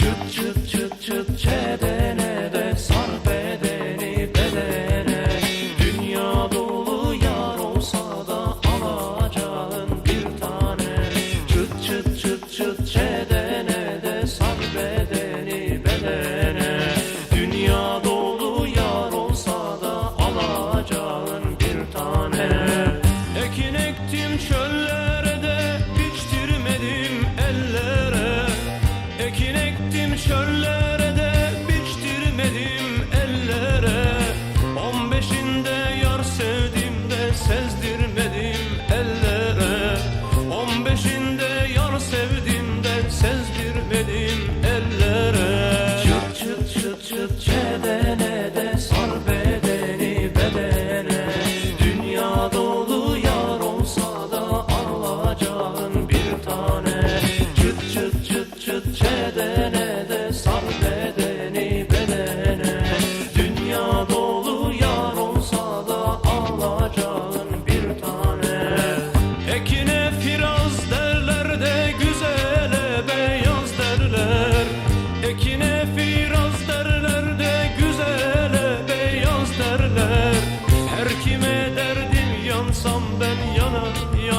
Chup, chup, chup, chup, cheddar. dedim ellere On beşinde yar sevdim de sezdirmedim ellere. On beşinde yar sevdim de sezdirmedim ellere. Çıt çıt çıt çıt çek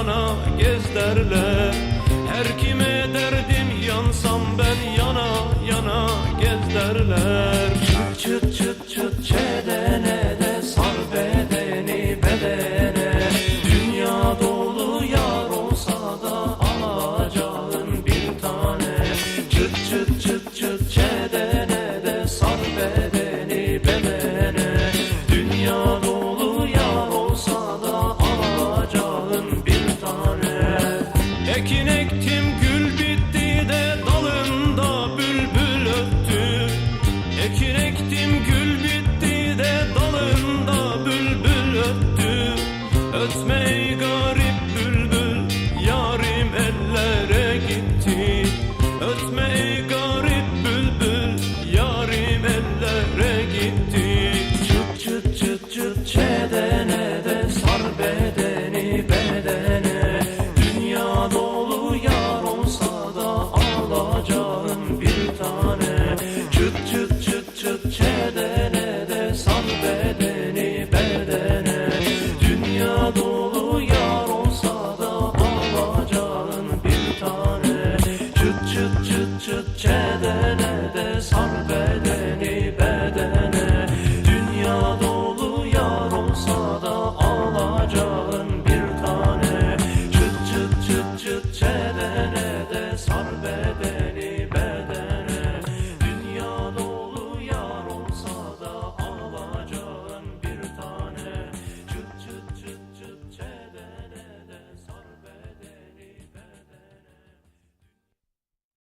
yana gez derler Her kime derdim yansam ben yana yana gez derler. Çıt çıt çıt çıt çeder gül de dalında bülbül öttü. Ötme garip bülbül yarim ellere gitti. bedene de de sar bedeni.